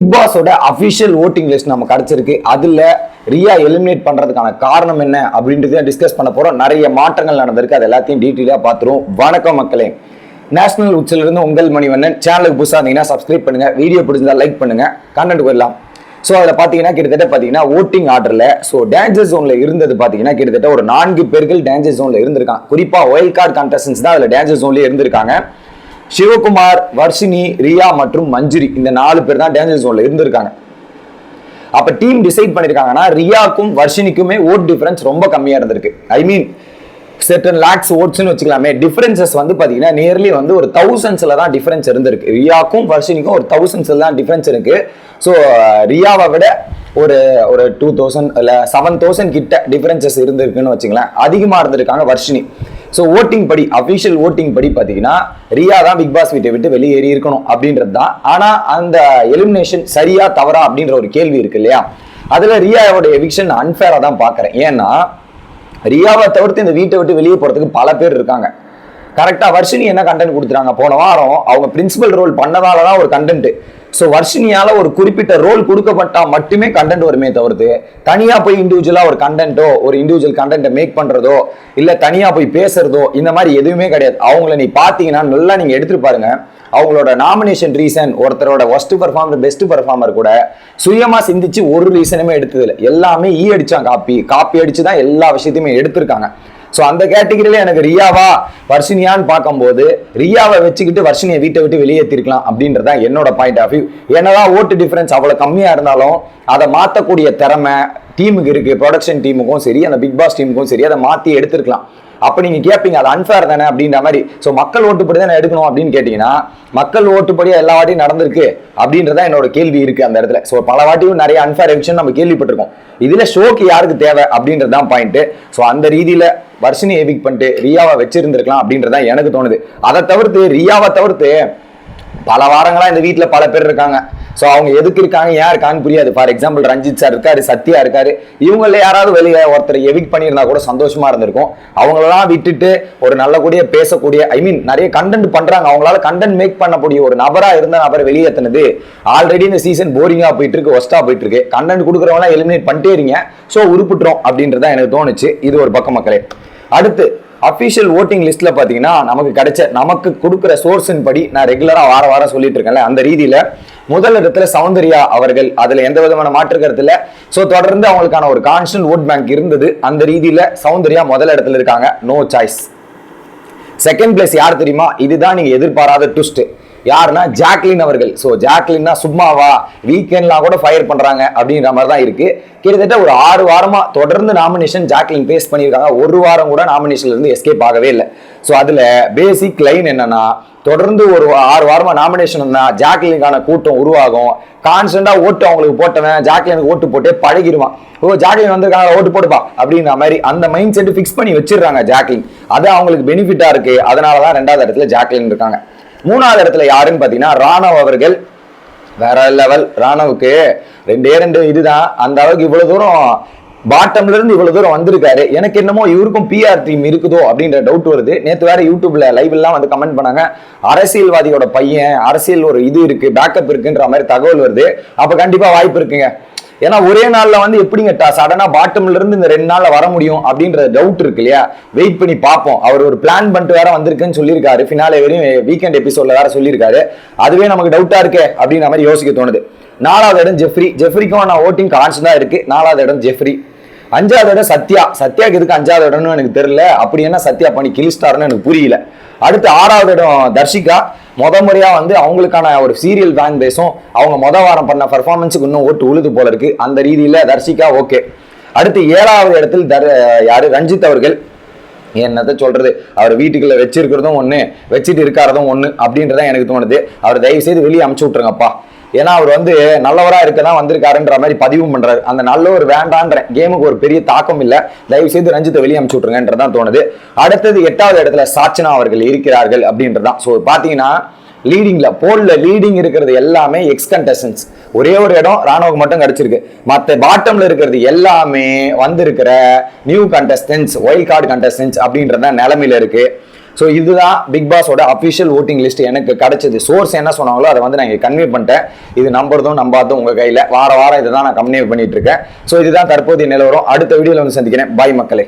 Big பாஸோட official voting list நம்ம கிடைச்சிருக்கு. அதுல ரியா எலிமினேட் பண்றதுக்கான காரணம் என்ன அப்படின்றத டிஸ்கஸ் பண்ண போறோம். நிறைய மாற்றங்கள் நடந்திருக்கு. அது எல்லாத்தையும் டீட்டெயிலாக பார்த்துருவோம். வணக்கம் மக்களே. நேஷனல் உச்சில இருந்து உங்கள் மணிவண்ணன். சேனலுக்கு புதுசாக இருந்தீங்கன்னா சப்ஸ்கிரைப் பண்ணுங்க. வீடியோ பிடிச்சிருந்தா லைக் பண்ணுங்க. கண்டென்ட் போயிடலாம் ஸோ அதில் பார்த்தீங்கன்னா கிட்டத்தட்ட பார்த்தீங்கன்னா ஓட்டிங் ஆர்டரில் ஸோ டேஞ்சர் ஜோனில் இருந்தது பார்த்தீங்கன்னா கிட்டத்தட்ட ஒரு நான்கு பேர்கள் டேஞ்சர் ஜோனில் இருந்திருக்காங்க. குறிப்பாக ஒயில்ட் கார்டு கண்டஸ்டன்ஸ் தான் அதில் டேஞ்சர் ஜோன்லேயே இருந்திருக்காங்க. சிவகுமார் வர்ஷினி ரியா மற்றும் மஞ்சுரி இந்த நாலு பேர் தான் டேஞ்சர் ஜோன்ல இருந்திருக்காங்க. அப்ப டீம் டிசைட் பண்ணிருக்காங்கன்னா ரியாக்கும் வர்ஷினிக்குமே ஓட் டிஃபரன்ஸ் ரொம்ப கம்மியா இருந்திருக்கு. ஐ மீன் செட்டன் லேக்ஸ் ஓட்ஸ்னு வச்சுக்கலாமே டிஃபரன்சஸ் வந்து பாத்தீங்கன்னா நியர்லி வந்து ஒரு தௌசண்ட்ஸ்ல தான் டிஃபரன்ஸ் இருந்திருக்கு. ரியாக்கும் வர்ஷினிக்கும் ஒரு தௌசண்ட்ஸ்ல தான் டிஃபரன்ஸ் இருக்கு. ஸோ ரியாவை விட ஒரு ஒரு டூ தௌசண்ட் இல்லை செவன் தௌசண்ட் கிட்ட டிஃபரன்சஸ் இருந்திருக்குன்னு வச்சுங்களேன் அதிகமாக இருந்திருக்காங்க வர்ஷினி. ஸோ ஓட்டிங் படி அஃபிஷியல் ஓட்டிங் படி பார்த்தீங்கன்னா ரியா தான் பிக் பாஸ் வீட்டை விட்டு வெளியேறி இருக்கணும் அப்படின்றது தான். ஆனால் அந்த எலிமினேஷன் சரியா தவறா அப்படின்ற ஒரு கேள்வி இருக்கு இல்லையா? அதில் ரியாவோட எவிக்ஷன் அன்ஃபேராக தான் பார்க்குறேன். ஏன்னா ரியாவை தவிர்த்து இந்த வீட்டை விட்டு வெளியே போகிறதுக்கு பல பேர் இருக்காங்க. கரெக்டாக வர்ஷினி என்ன கண்டென்ட் கொடுத்துறாங்க போன வாரம் அவங்க பிரின்சிபல் ரோல் பண்ணதால தான் ஒரு கண்டென்ட் ஸோ வர்ஷினியால ஒரு குறிப்பிட்ட ரோல் கொடுக்கப்பட்டா மட்டுமே கண்டென்ட் வருமே தவிர்த்து தனியா போய் இண்டிவிஜுவலா ஒரு கண்டென்ட்டோ ஒரு இண்டிவிஜுவல் கண்டென்ட்டை மேக் பண்றதோ இல்ல தனியா போய் பேசுறதோ இந்த மாதிரி எதுவுமே கிடையாது. அவங்கள நீ பாத்தீங்கன்னா நல்லா நீங்க எடுத்து பாருங்க. அவங்களோட நாமினேஷன் ரீசன் ஒருத்தரோட ஒஸ்ட் பர்ஃபார்மர் பெஸ்ட் பர்ஃபார்மர் கூட சுயமா சிந்திச்சு ஒரு ரீசனுமே எடுத்ததில்லை. எல்லாமே ஈ அடிச்சான் காப்பி. காப்பி அடிச்சு தான் எல்லா விஷயத்தையுமே எடுத்திருக்காங்க. ஸோ அந்த கேட்டகிரியில் எனக்கு ரியாவா வர்ஷினியான்னு பார்க்கும்போது ரியாவை வச்சுக்கிட்டு வர்ஷினியை வீட்டை விட்டு வெளியேற்றிருக்கலாம் அப்படின்றத என்னோட பாயிண்ட் ஆஃப் வியூ என்னதான் ஓட்டு டிஃபரன்ஸ் அவ்வளோ கம்மியாக இருந்தாலும் அதை மாற்றக்கூடிய திறமை டீமுக்கு இருக்குது ப்ரொடக்ஷன் டீமுக்கும் சரி அந்த பிக் பாஸ் டீமுக்கும் சரி அதை மாற்றி எடுத்துருக்கலாம். அப்போ நீங்கள் கேட்பீங்க அது அன்ஃபேர் தானே அப்படின்ற மாதிரி. ஸோ மக்கள் ஓட்டுப்படி தானே எடுக்கணும் அப்படின்னு கேட்டிங்கன்னா மக்கள் ஓட்டுப்படியாக எல்லா வாட்டியும் நடந்திருக்கு அப்படின்றத என்னோட கேள்வி இருக்குது அந்த இடத்துல. ஸோ பல வாட்டியும் நிறைய அன்ஃபேர் எவிக்ஷன் நம்ம கேள்விப்பட்டிருக்கோம். இதில் ஷோக்கு யாருக்கு தேவை அப்படின்றதான் பாயிண்ட்டு ஸோ அந்த ரீதியில் வர்ஷினி எவிக் பண்ணிட்டு ரியாவை வச்சிருந்திருக்கலாம் அப்படின்றதான் எனக்கு தோணுது. அதை தவிர்த்து ரியாவை தவிர்த்து பல வாரங்களாக இந்த வீட்டில் பல பேர் இருக்காங்க. ஸோ அவங்க எதுக்கு இருக்காங்க ஏன் இருக்கான்னு புரியாது. ஃபார் எக்ஸாம்பிள் ரஞ்சித் சார் இருக்காரு சத்யா இருக்காரு. இவங்கள யாராவது வெளியே ஒருத்தர் எவிக் பண்ணியிருந்தா கூட சந்தோஷமா இருந்திருக்கும். அவங்களெல்லாம் விட்டுட்டு ஒரு நல்ல கூடிய பேசக்கூடிய ஐ மீன் நிறைய கண்டென்ட் பண்றாங்க. அவங்களால கண்டென்ட் மேக் பண்ணக்கூடிய ஒரு நபரா இருந்த நபர் வெளியேற்றினது ஆல்ரெடி இந்த சீசன் போரிங்கா போயிட்டு இருக்கு ஒஸ்டா போயிட்டு இருக்கு கண்டென்ட் கொடுக்குறவங்களாம் எலிமினேட் பண்ணிட்டே இருங்க. ஸோ உருப்பிட்டுரும் அப்படின்றதான் எனக்கு தோணுச்சு. இது ஒரு பக்கம் மக்களே. அடுத்து அஃபிஷியல் ஓட்டிங் லிஸ்ட்ல பார்த்தீங்கன்னா நமக்கு கிடைச்ச நமக்கு கொடுக்குற சோர்ஸின் படி நான் ரெகுலராக வார வாரம் சொல்லிட்டு இருக்கேன்ல அந்த ரீதியில முதல் இடத்துல சௌந்தர்யா அவர்கள் அதுல எந்த விதமான மாற்று கருத்து இல்ல. ஸோ தொடர்ந்து அவங்களுக்கான ஒரு கான்ஸ்டன்ட் ஓட் பேங்க் இருந்தது. அந்த ரீதியில சௌந்தர்யா முதல் இடத்துல இருக்காங்க. நோ சாய்ஸ் செகண்ட் பிளேஸ் யார் தெரியுமா? இதுதான் நீங்க எதிர்பாராத ட்விஸ்ட் யாருன்னா ஜாக்லின் அவர்கள். ஸோ ஜாக்லின்னா சும்மாவா? வீக்கெண்ட்லாம் கூட ஃபயர் பண்ணுறாங்க அப்படின்ற மாதிரி தான் இருக்கு. கிட்டத்தட்ட ஒரு ஆறு வாரமா தொடர்ந்து நாமினேஷன் ஜாக்லின் பேஸ் பண்ணியிருக்காங்க. ஒரு வாரம் கூட நாமினேஷன்ல இருந்து எஸ்கேப் ஆகவே இல்லை. ஸோ அதுல பேசிக் லைன் என்னன்னா தொடர்ந்து ஒரு ஆறு வாரமா நாமினேஷன் இருந்தா ஜாக்லினுக்கான கூட்டம் உருவாகும். கான்ஸ்டன்டா ஓட்டு அவங்களுக்கு போட்டவன் ஜாக்லினுக்கு ஓட்டு போட்டே பழகிடுவான். ஓ ஜாக்லின் வந்திருக்காங்க ஓட்டு போடுப்பா அப்படின்ற மாதிரி அந்த மைண்ட் செட் ஃபிக்ஸ் பண்ணி வச்சிடுறாங்க ஜாக்லின். அது அவங்களுக்கு பெனிஃபிட்டா இருக்கு. அதனால தான் ரெண்டாவது இடத்துல ஜாக்லின் இருக்காங்க. மூணாவது இடத்துல யாருன்னு பார்த்தீங்கன்னா ராணவ் அவர்கள். வேற லெவல் ராணவுக்கு ரெண்டே ரெண்டு இதுதான். அந்த அளவுக்கு இவ்வளவு தூரம் பாட்டம்ல இருந்து இவ்வளவு தூரம் வந்திருக்காரு. எனக்கு என்னமோ இவருக்கும் பிஆர் டீம் இருக்குதோ அப்படின்ற டவுட் வருது. நேற்று வேற யூடியூப்ல லைவ் எல்லாம் வந்து கமெண்ட் பண்ணாங்க. அரசியல்வாதியோட பையன் அரசியல் ஒரு இது இருக்கு பேக்கப் இருக்குன்ற மாதிரி தகவல் வருது. அப்ப கண்டிப்பா வாய்ப்பு இருக்குங்க. ஏன்னா ஒரே நாள்ல வந்து எப்படிங்க சடனா பாட்டம்ல இருந்து இந்த ரெண்டு நாள்ல வர முடியும் அப்படின்ற டவுட் இருக்கு இல்லையா? வெயிட் பண்ணி பார்ப்போம். அவர் ஒரு பிளான் பண்ணிட்டு வேற வந்திருக்குன்னு சொல்லியிருக்காரு. ஃபினாலே வரையும் வீக்கெண்ட் எபிசோட்ல வேற சொல்லியிருக்காரு. அதுவே நமக்கு டவுட்டா இருக்கே அப்படின்ற மாதிரி யோசிக்க தோணுது. நாலாவது இடம் ஜெஃப்ரி ஜெஃப்ரிக்கும் நான் ஓட்டிங் கான்ஸ்டா இருக்கு. நாலாவது இடம் ஜெஃப்ரி அஞ்சாவது இடம் சத்யா. சத்யாக்கு எதுக்கு அஞ்சாவது இடம்னு எனக்கு தெரியல. அப்படி என்ன சத்யா பண்ணி கிளிஸ்டார்னு எனக்கு புரியல. அடுத்து ஆறாவது இடம் தர்ஷிகா. முத முறையாக வந்து அவங்களுக்கான ஒரு சீரியல் ஃபேன் பேஸும் அவங்க மொத வாரம் பண்ண பர்ஃபார்மன்ஸுக்கு இன்னும் ஓட்டு உழுது போல இருக்கு. அந்த ரீதியில் தர்ஷிகா ஓகே அடுத்து ஏழாவது இடத்தில் தர் யாரு? ரஞ்சித் அவர்கள். என்னத்த சொல்றது? அவர் வீட்டுக்குள்ள வச்சிருக்கிறதும் ஒன்று வச்சுட்டு இருக்காரதும் ஒன்று அப்படின்றதான் எனக்கு தோணுது. அவர் தயவு செய்து வெளியே அமுச்சு விட்டுருங்கப்பா. ஏன்னா அவர் வந்து நல்லவரா இருக்க தான் வந்திருக்காருன்ற மாதிரி பதிவும் பண்றாரு. அந்த நல்ல ஒரு வேண்டான்ற கேமுக்கு ஒரு பெரிய தாக்கம் இல்ல. தயவு செய்து ரஞ்சித்தை வெளியே அமுச்சு விட்டுருங்கன்றதான் தோணுது. அடுத்தது எட்டாவது இடத்துல சாச்சனா அவர்கள் இருக்கிறார்கள் அப்படின்றதான் ஸோ பாத்தீங்கன்னா லீடிங்ல போல்ல லீடிங் இருக்கிறது எல்லாமே எக்ஸ் கண்டஸ்டன்ஸ் ஒரே ஒரு இடம் ராணுவுக்கு மட்டும் கிடைச்சிருக்கு. மற்ற பாட்டம்ல இருக்கிறது எல்லாமே வந்திருக்கிற new contestants wild card contestants அப்படின்றத நிலைமையில இருக்கு. ஸோ இதுதான் பிக் பாஸோட அஃபிஷியல் ஓட்டிங் லிஸ்ட் எனக்கு கிடைச்சது. சோர்ஸ் என்ன சொன்னாங்களோ அதை வந்து நான் இங்கே கன்வே பண்ணிட்டேன். இது நம்புறதும் நம்பாததும் உங்கள் கையில். வார வாரம் இதை தான் நான் கன்வே பண்ணிட்டு இருக்கேன். ஸோ இதுதான் தற்போதைய நிலவரம். அடுத்த வீடியோவில் வந்து சந்திக்கிறேன். பாய் மக்களே.